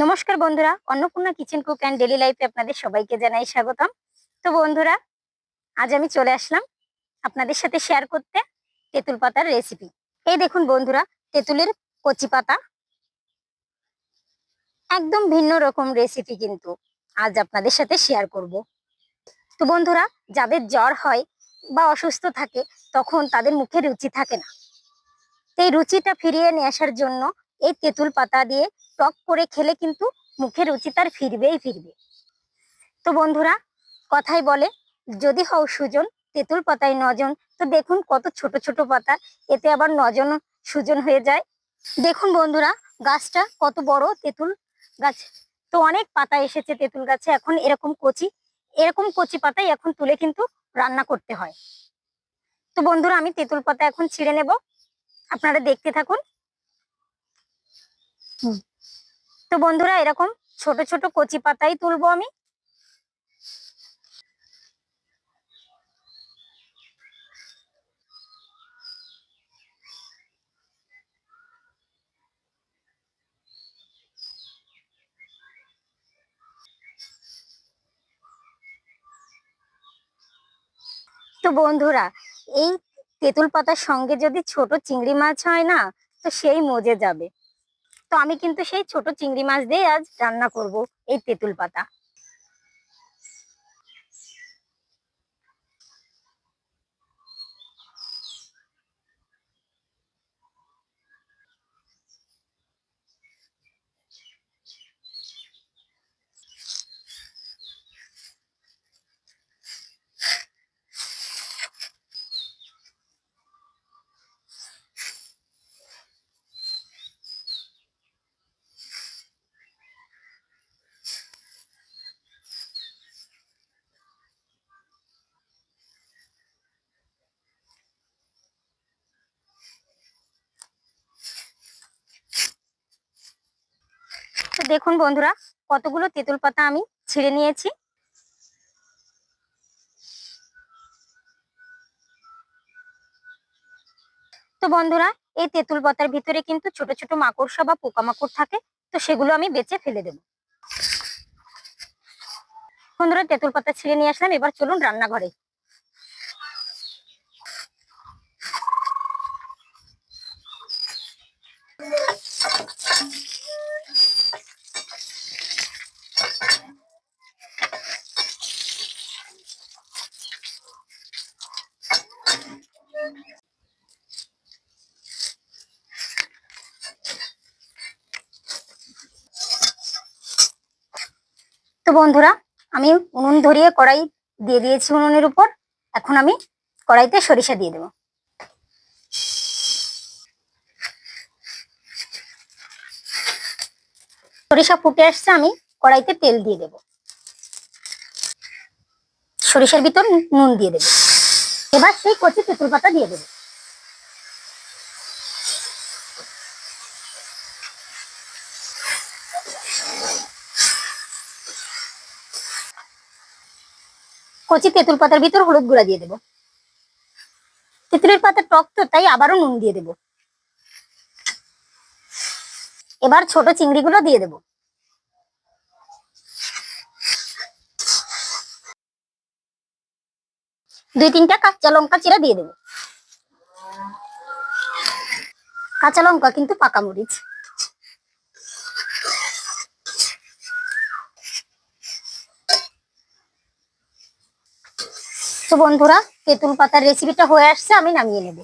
নমস্কার বন্ধুরা, Annapurna kitchen cook and daily লাইফে আপনাদের সবাইকে জানাই স্বাগতম। তো বন্ধুরা, আজ আমি চলে আসলাম আপনাদের সাথে শেয়ার করতে তেঁতুল পাতার রেসিপি এই দেখুন বন্ধুরা, তেঁতুলের কচি পাতা। একদম ভিন্ন রকম রেসিপি কিন্তু আজ আপনাদের সাথে শেয়ার করব। তো বন্ধুরা, যাদের জ্বর হয় বা অসুস্থ থাকে, তখন তাদের মুখে রুচি থাকে না। এই রুচিটা ফিরিয়ে নিয়ে আসার জন্য এই তেঁতুল পাতা দিয়ে টক করে খেলে কিন্তু মুখে রুচি তার ফিরবেই ফিরবে। তো বন্ধুরা, কথাই বলে, যদি হও সুজন, তেঁতুল পাতায় নজন, তো দেখুন কত ছোট ছোট পাতা, এতে আবার নজন সুজন হয়ে যায়। দেখুন বন্ধুরা, গাছটা কত বড় তেঁতুল গাছ। তো অনেক পাতা এসেছে তেঁতুল গাছে, এখন এরকম কচি এরকম কচি পাতাই এখন তুলে কিন্তু রান্না করতে হয়। তো বন্ধুরা, আমি তেঁতুল পাতা এখন ছিঁড়ে নেব। আপনারা দেখতে থাকুন। তো বন্ধুরা, এরকম ছোট ছোট কচি পাতাই তুলবো আমি। তো বন্ধুরা, এই তেঁতুল পাতার সঙ্গে যদি ছোট চিংড়ি মাছ হয় না, তো সেই মজে যাবে। তো আমি কিন্তু সেই ছোট চিংড়ি মাছ দিয়ে আজ রান্না করব এই তেঁতুল পাতা। দেখুন বন্ধুরা, কতগুলো তেঁতুল পাতা আমি ছিঁড়ে নিয়েছি। তো বন্ধুরা, এই তেঁতুল পাতার ভিতরে কিন্তু ছোট ছোট মাকড়সা বা পোকামাকড় থাকে, তো সেগুলো আমি বেঁচে ফেলে দেব। বন্ধুরা, তেঁতুল পাতা ছিঁড়ে নিয়ে আসলাম, এবার চলুন রান্নাঘরে। তো বন্ধুরা, আমি উনুন ধরিয়ে কড়াই দিয়ে দিয়েছি উনুনের উপর। এখন আমি কড়াইতে সরিষা দিয়ে দেবো। সরিষা ফুটে আসছে, আমি কড়াইতে তেল দিয়ে দেব। সরিষার ভিতর নুন দিয়ে দেবো। এবার সেই কচি তেঁতুল পাতা দিয়ে দেবো। কচি তেঁতুল পাতার ভিতর হলুদ গুঁড়া দিয়ে দেবো। তেঁতুলের পাতা টক তো, তাই আবারও নুন দিয়ে দেবো। এবার ছোট চিংড়িগুলো দিয়ে দেবো। দুই তিনটা কাঁচা লঙ্কা চিরা দিয়ে দেবো। কাঁচা লঙ্কা কিন্তু পাকা মরিচ। তো বন্ধুরা তেঁতুল পাতার রেসিপিটা হয়ে আসছে আমি নামিয়ে নেব।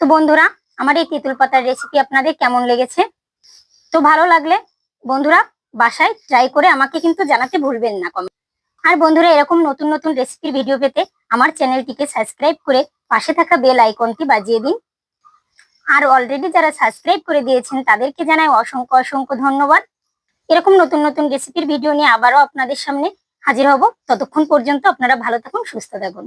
তো বন্ধুরা, আমার এই তেঁতুল পাতার রেসিপি আপনাদের কেমন লেগেছে? তো ভালো লাগলে বন্ধুরা বাসায় ট্রাই করে আমাকে কিন্তু জানাতে ভুলবেন না কমেন্ট আর বন্ধুরা, এরকম নতুন নতুন রেসিপির ভিডিও পেতে আমার চ্যানেলটিকে সাবস্ক্রাইব করে পাশে থাকা বেল আইকনটি বাজিয়ে দিন। আর অলরেডি যারা সাবস্ক্রাইব করে দিয়েছেন, তাদেরকে জানাই অসংখ্য অসংখ্য ধন্যবাদ। এরকম নতুন নতুন রেসিপির ভিডিও নিয়ে আবারও আপনাদের সামনে হাজির হব। ততক্ষণ পর্যন্ত আপনারা ভালো থাকুন, সুস্থ থাকুন।